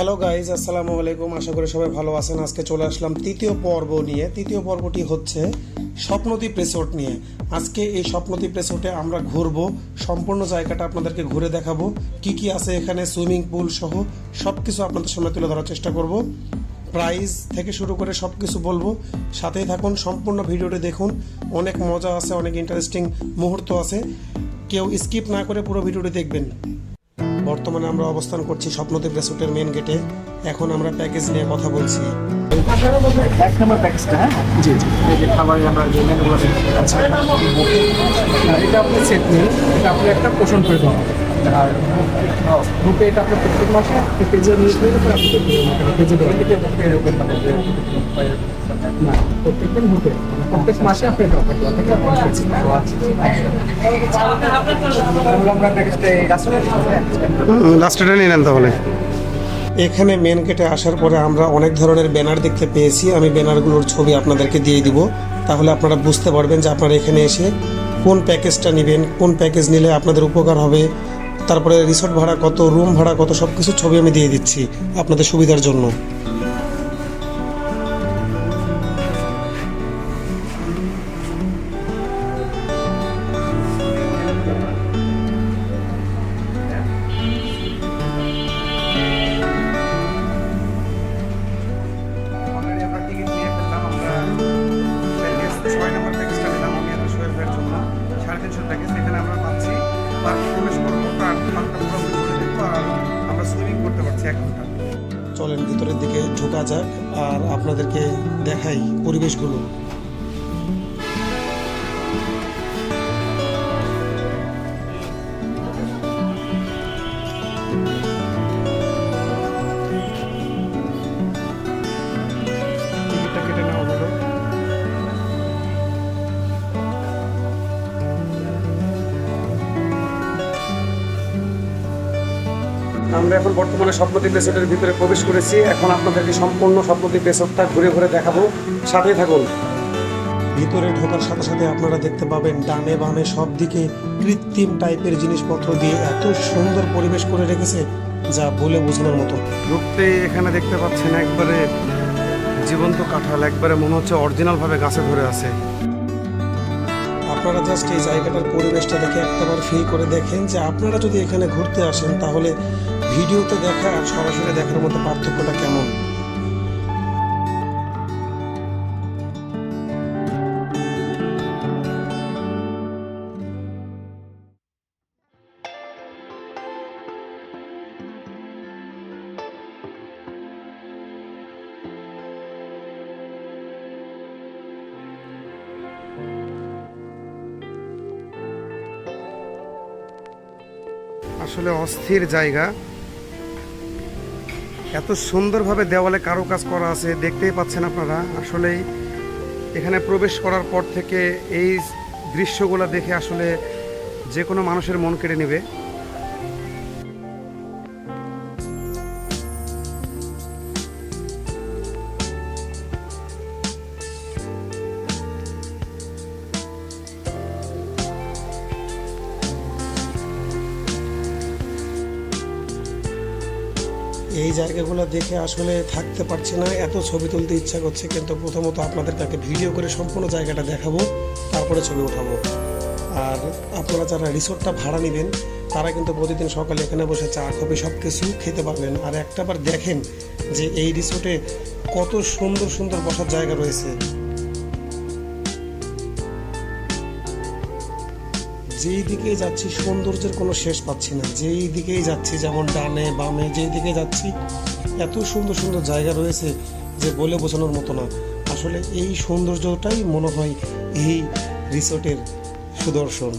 Hello guys আসসালামু আলাইকুম। আশা করি সবাই ভালো আছেন। আজকে চলে আসলাম তৃতীয় পর্ব নিয়ে। তৃতীয় পর্বটি হচ্ছে স্বপ্নদ্বীপ রিসোর্ট নিয়ে। আজকে এই স্বপ্নদ্বীপ রিসোর্টে আমরা ঘুরবো। সম্পূর্ণ জায়গাটা আপনাদেরকে ঘুরে দেখাবো। কি কি আছে এখানে? সুইমিং পুল সহ সব কিছু আপনাদের সামনে তুলে ধরার চেষ্টা করব। প্রাইস থেকে শুরু করে সব কিছু বলব। সাথেই থাকুন, সম্পূর্ণ ভিডিওটি দেখুন। অনেক মজা আছে, অনেক ইন্টারেস্টিং মুহূর্ত আছে। কেউ স্কিপ না করে পুরো ভিডিওটি দেখবেন। বর্তমানে আমরা অবস্থান করছি স্বপ্নদেব রিসোর্টের মেন গেটে এখন আমরা প্যাকেজ নিয়ে কথা বলছি। এক নম্বর প্যাকেজটা হ্যাঁ যে খাবারের আমরা যে আচ্ছা। এটা আপনি সেট নিন এটা আপনি একটা পোষণ করে দেওয়া। আর গ্রুপে এটা আপনার প্রত্যেক মাসে আপনি পেজে নিয়ে গেলে তারপরে আপনি পেজে দেওয়া হবে। না প্রত্যেকদিন গ্রুপে প্রত্যেক মাসে আপনি এটা অফার দেওয়া থাকে আপনার পেজে। তাহলে আমরা প্যাকেজটা এই রাস্তাটা লাস্টটা নিয়ে নেন তাহলে। এখানে মেন গেটে আসার পরে আমরা অনেক ধরনের ব্যানার দেখতে পেয়েছি। আমি ব্যানারগুলোর ছবি আপনাদেরকে দিয়ে দিব। তাহলে আপনারা বুঝতে পারবেন যে আপনারা এখানে এসে কোন প্যাকেজটা নেবেন কোন প্যাকেজ নিলে আপনাদের উপকার হবে তারপরে রিসোর্ট ভাড়া কত রুম ভাড়া কত সব কিছু ছবি আমি দিয়ে দিচ্ছি আপনাদের সুবিধার জন্য। যাক আর আপনাদেরকে দেখাই পরিবেশগুলো। আমরা এখন বর্তমানে স্বপ্নদ্বীপ রিসোর্টের ভিতরে প্রবেশ করেছি। এখন আপনাদেরকে সম্পূর্ণ স্বপ্নদ্বীপ রিসোর্টটা ঘুরে ঘুরে দেখাবো। সাথেই থাকুন। ভিতরে ঢোকার সাথে সাথে আপনারা দেখতে পাবেন ডানে বামে সব দিকে কৃত্রিম টাইপের জিনিসপত্র দিয়ে এত সুন্দর পরিবেশ করে রেখেছে যা বলে বোঝানোর মতো। ঢুকতে এখানে দেখতে পাচ্ছেন একবারে জীবন্ত কাঁঠাল একবারে মনে হচ্ছে অরিজিনালভাবে গাছে ধরে আছে। আপনারা জাস্ট এই জায়গাটার পরিবেশটা দেখে একটাবার ফিল করে দেখেন যে আপনারা যদি এখানে ঘুরতে আসেন তাহলে ভিডিওতে দেখা আর সরাসরি দেখার মধ্যে পার্থক্যটা কেমন? আসলে অস্থির জায়গা। এত সুন্দরভাবে দেওয়ালে কারও কাজ করা আছে, দেখতেই পাচ্ছেন আপনারা। আসলেই এখানে প্রবেশ করার পর থেকে এই দৃশ্যগুলো দেখে আসলে যে কোনো মানুষের মন কেড়ে নেবে। জায়গাগুলো দেখে আসলে থাকতে পারছি না। এত ছবি তুলতে ইচ্ছা করছে, কিন্তু প্রথমত আপনাদেরকে আগে ভিডিও করে সম্পূর্ণ জায়গাটা দেখাবো, তারপরে ছবি উঠাবো। আর আপনারা যারা রিসোর্টটা ভাড়া নেবেন, তারা কিন্তু প্রতিদিন সকালে এখানে বসে চা, কফি সব কিছু খেতে পারবেন। আর একটাবার দেখেন যে এই রিসোর্টে কত সুন্দর সুন্দর বসার জায়গা রয়েছে। যেই দিকেই যাচ্ছি, সৌন্দর্যের কোনো শেষ পাচ্ছি না। যেই দিকেই যাচ্ছি, যেমন ডানে বামে, যেই দিকে যাচ্ছি, এত সুন্দর সুন্দর জায়গা রয়েছে যে বলে বোঝানোর মতো না। আসলে এই সৌন্দর্যটাই মনে হয় এই রিসোর্টের সুদর্শন।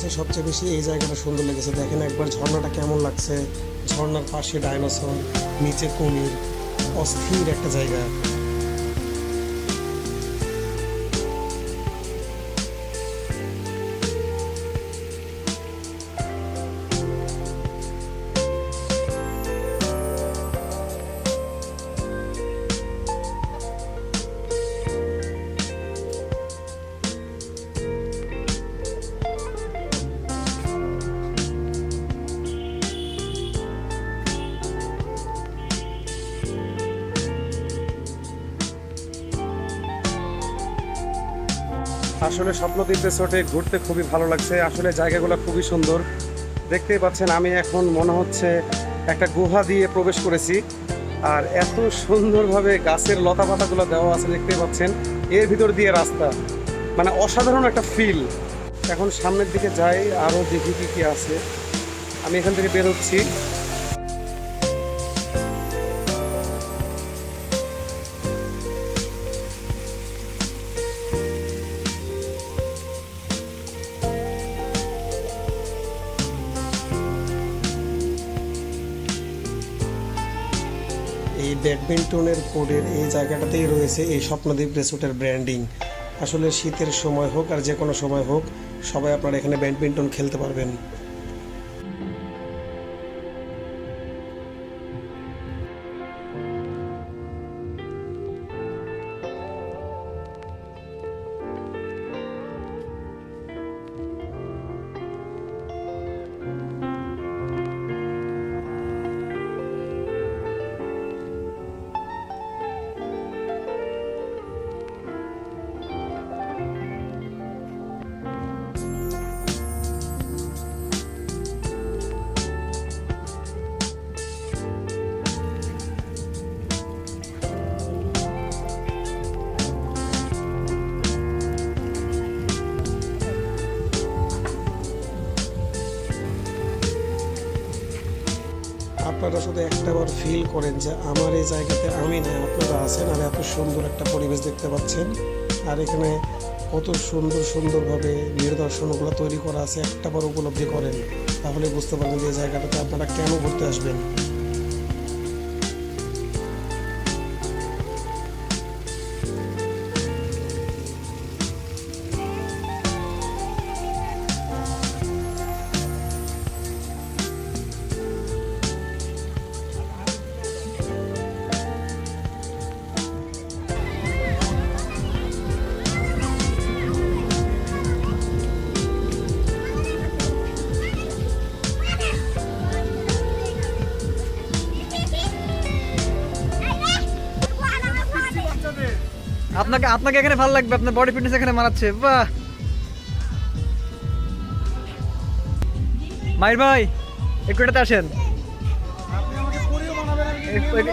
কাছে সবচেয়ে বেশি এই জায়গাটা সুন্দর লেগেছে। দেখেন একবার ঝর্ণাটা কেমন লাগছে। ঝর্ণার পাশে ডাইনোসর, নিচে কুমির, অস্থির একটা জায়গা। আসলে স্বপ্ন স্বপ্নদ্বীপ রিসোর্টে ঘুরতে খুবই ভালো লাগছে। আসলে জায়গাগুলো খুবই সুন্দর। দেখতেই পাচ্ছেন, আমি এখন মনে হচ্ছে একটা গুহা দিয়ে প্রবেশ করেছি। আর এত সুন্দরভাবে গাছের লতা পাতাগুলো দেওয়া আছে, দেখতেই পাচ্ছেন। এর ভিতর দিয়ে রাস্তা। মানে অসাধারণ একটা ফিল এখন সামনের দিকে যাই আরও দেখি কি কি আছে। আমি এখান থেকে বের হচ্ছি। এই ব্যাডমিন্টনের কোডের এই জায়গাটাতেই রয়েছে এই স্বপ্নদ্বীপ রিসোর্টের ব্র্যান্ডিং আসলে শীতের সময় হোক আর যে কোনো সময় হোক, সবাই আপনারা এখানে ব্যাডমিন্টন খেলতে পারবেন। আপনারা শুধু একটাবার ফিল করেন যে আমার এই জায়গাতে আমি না, আপনারা আছেন আর এত সুন্দর একটা পরিবেশ দেখতে পাচ্ছেন। আর এখানে কত সুন্দর সুন্দরভাবে নিদর্শনগুলো তৈরি করা আছে, একটা বার উপলব্ধি করেন। তাহলে বুঝতে পারবেন যে জায়গাটাতে আপনারা কেন ঘুরতে আসবেন। আপনাকে আপনাকে এখানে ভালো লাগবে, আপনার বডি ফিটনেস এখানে মানাচ্ছে বাহ! মাইর ভাই, একটু এটাতে আসেন।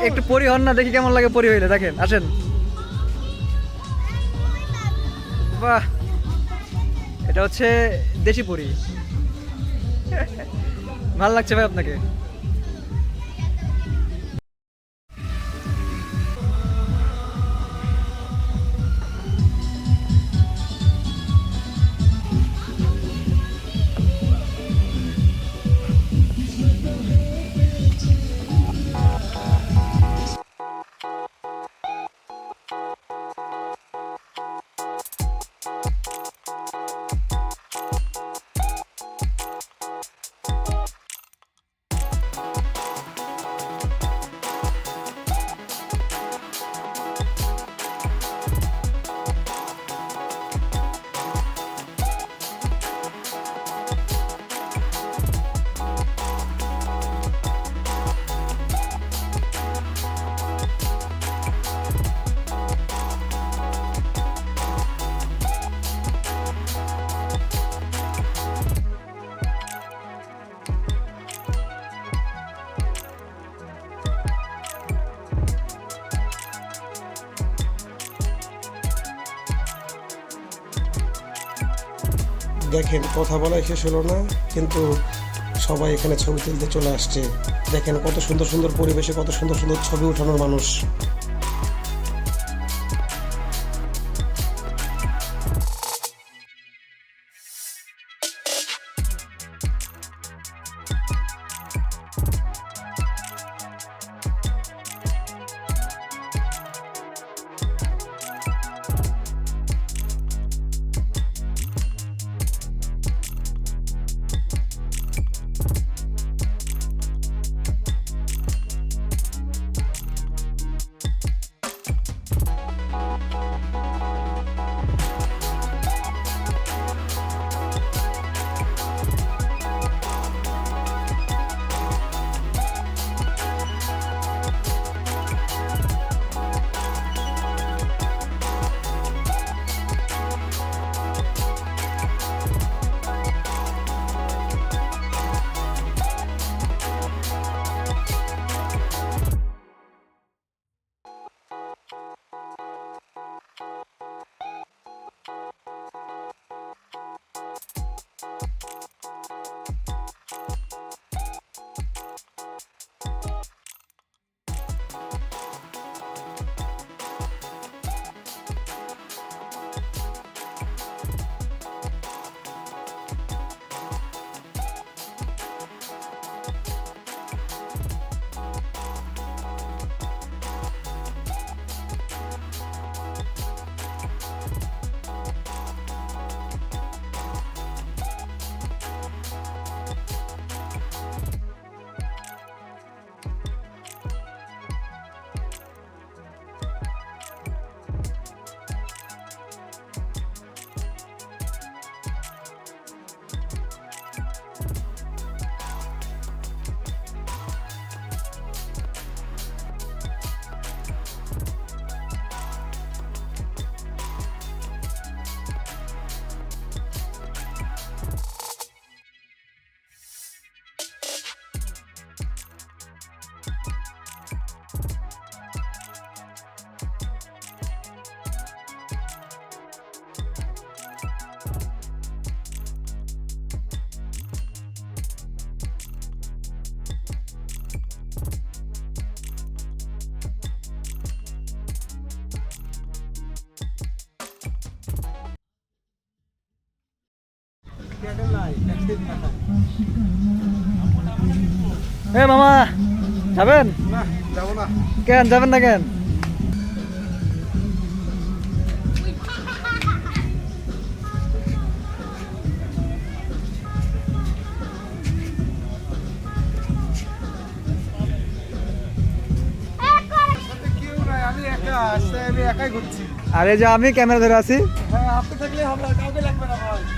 একটু- পরি হন না, দেখি কেমন লাগে পরি হইলে, দেখেন, আসেন। বাহ! এটা হচ্ছে দেশি পরি। ভালো লাগছে ভাই আপনাকে। দেখেন, কথা বলাই শেষ হলো না, কিন্তু সবাই এখানে ছবি তুলতে চলে আসছে। দেখেন কত সুন্দর সুন্দর পরিবেশে, কত সুন্দর সুন্দর ছবি ওঠানোর মানুষ। এ মামা যাবেন? কেন যাবেন না কেন? আর যে আমি ক্যামেরা ধরে আছি? হ্যাঁ আপনি থাকলে হবে কাউকে লাগবে না ভাই।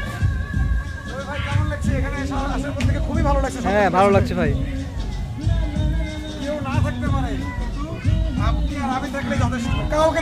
লাগছে এখানে আসার পর থেকে খুবই ভালো লাগছে হ্যাঁ ভালো লাগছে ভাই। কেউ না থাকতে পারে আপনি আর আমি থাকলে যথেষ্ট। কাউকে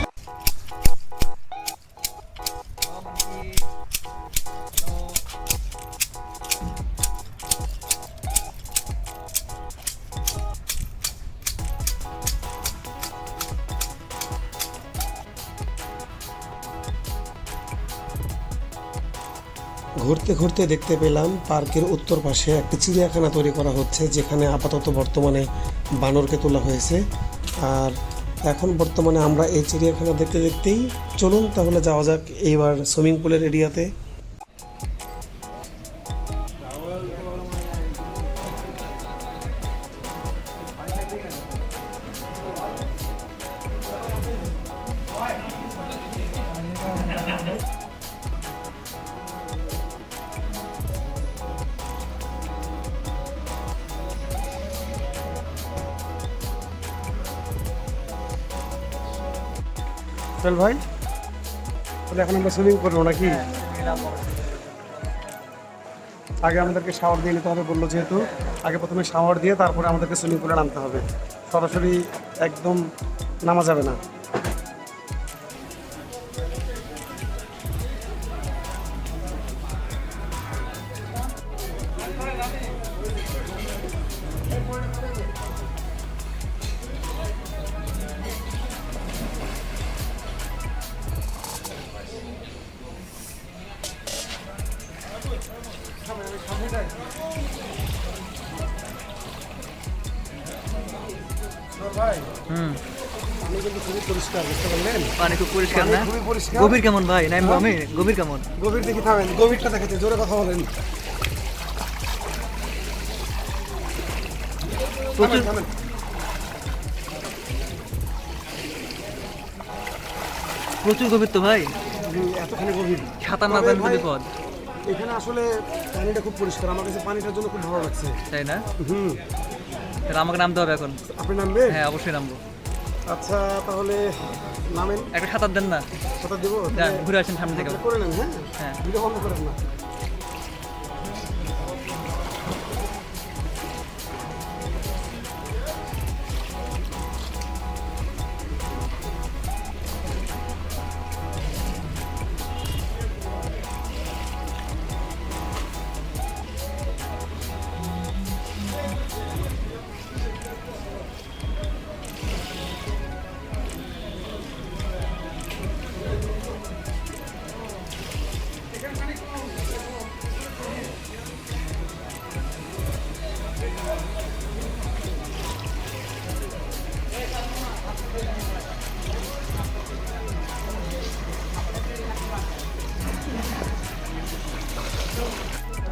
ঘুরতে ঘুরতে দেখতে পেলাম পার্কের উত্তর পাশে একটা চিড়িয়াখানা তৈরি করা হচ্ছে, যেখানে আপাতত বর্তমানে বানরকে তোলা হয়েছে। আর এখন বর্তমানে আমরা এই চিড়িয়াখানা দেখতে দেখতেই চলুন, তাহলে যাওয়া যাক এইবার সুইমিং পুলের এরিয়াতে। চল ভাই। তাহলে এখন আমরা সুইমিং করব নাকি? আগে আমাদেরকে শাওয়ার দিয়ে নিতে হবে বলল যেহেতু। আগে প্রথমে শাওয়ার দিয়ে তারপরে আমাদেরকে সুইমিং পুলে নামতে হবে। সরাসরি একদম নামা যাবে না। পরিষ্কার বুঝতে পারলেন? পানি খুব পরিষ্কার না? খুবই পরিষ্কার। গভীর কেমন ভাই? নাইমবো আমি? গভীর কেমন? গভীর দেখি থামেন। গভীরটা দেখাচ্ছে জোরে কথা বলেন। প্রচুর। প্রচুর গভীর তো ভাই। এতখানি গভীর। সাঁতার না ভাই, বিপদ। এখানে আসলে পানিটা খুব পরিষ্কার। আমার কাছে পানিটার জন্য খুব ভালো লাগছে। তাই না? হুম। তাহলে আমাকে নামতে হবে এখন। আপনি নামবে হ্যাঁ অবশ্যই নামবো। আচ্ছা তাহলে নামেন। একটা সাঁতার দেন না। সাঁতার দেবো? ঘুরে আসেন সামনে থেকে। করে নেন হ্যাঁ? হ্যাঁ। ভিডিও বন্ধ করেন না।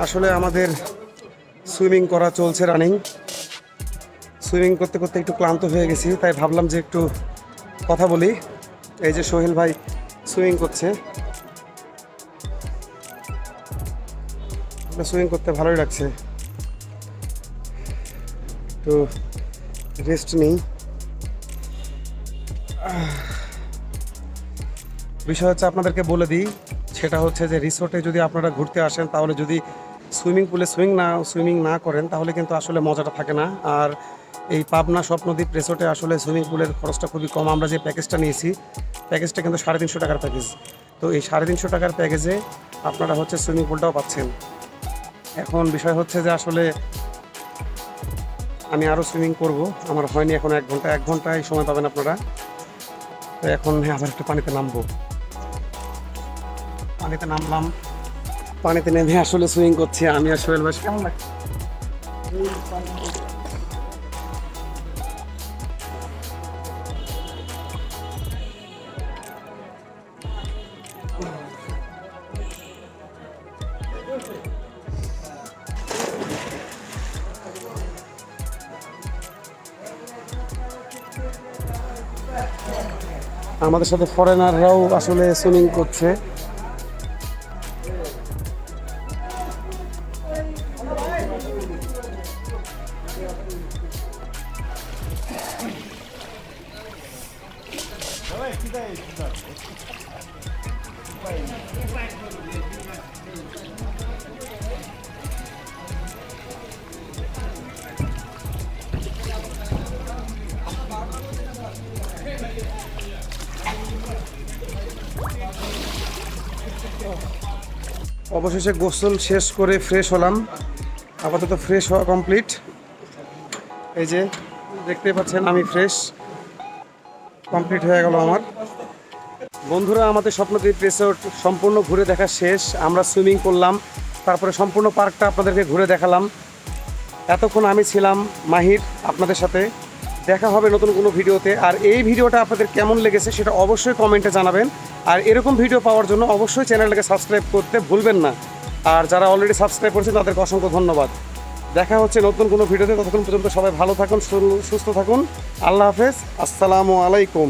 আসলে আমাদের সুইমিং করা চলছে রানিং। সুইমিং করতে করতে একটু ক্লান্ত হয়ে গেছি, তাই ভাবলাম যে একটু কথা বলি। এই যে সোহেল ভাই সুইমিং করছে। সুইমিং করতে ভালোই লাগছে। একটু রেস্ট নেই। বিষয় হচ্ছে আপনাদেরকে বলে দিই, সেটা হচ্ছে যে রিসোর্টে যদি আপনারা ঘুরতে আসেন, তাহলে যদি সুইমিং পুলে সুইমিং না সুইমিং না করেন, তাহলে কিন্তু আসলে মজাটা থাকে না। আর এই পাবনা স্বপ্নদ্বীপ রিসোর্টে আসলে সুইমিং পুলের খরচটা খুবই কম। আমরা যে প্যাকেজটা নিয়েছি প্যাকেজটা কিন্তু সাড়ে তিনশো টাকার প্যাকেজ তো এই সাড়ে তিনশো টাকার প্যাকেজে আপনারা হচ্ছে সুইমিং পুলটাও পাচ্ছেন। এখন বিষয় হচ্ছে যে আসলে আমি আরও সুইমিং করব। আমার হয়নি এখন এক ঘণ্টা, এক ঘন্টায় সময় পাবেন আপনারা। তো এখন আবার একটু পানিতে নামবো। পানিতে নামলাম। পানিতে নেমে আসলে সুইং করছি, আমি আর সোহেল ভাই। কেমন লাগছে? আমাদের সাথে ফরেনাররাও আসলে সুইমিং করছে। অবশেষে গোসল শেষ করে ফ্রেশ হলাম। আপাতত ফ্রেশ হওয়া কমপ্লিট এই যে দেখতে পাচ্ছেন, আমি ফ্রেশ কমপ্লিট হয়ে গেল আমার। বন্ধুরা, আমাদের স্বপ্নদ্বীপ রিসোর্ট সম্পূর্ণ ঘুরে দেখা শেষ। আমরা সুইমিং করলাম, তারপরে সম্পূর্ণ পার্কটা আপনাদেরকে ঘুরে দেখালাম। এতক্ষণ আমি ছিলাম মাহির আপনাদের সাথে। দেখা হবে নতুন কোনো ভিডিওতে। আর এই ভিডিওটা আপনাদের কেমন লেগেছে সেটা অবশ্যই কমেন্টে জানাবেন। আর এরকম ভিডিও পাওয়ার জন্য অবশ্যই চ্যানেলটাকে সাবস্ক্রাইব করতে ভুলবেন না। আর যারা অলরেডি সাবস্ক্রাইব করেছে তাদেরকে অসংখ্য ধন্যবাদ। দেখা হচ্ছে নতুন কোনো ভিডিওতে, ততক্ষণ পর্যন্ত সবাই ভালো থাকুন সুস্থ থাকুন। আল্লাহ হাফেজ, আসসালামু আলাইকুম।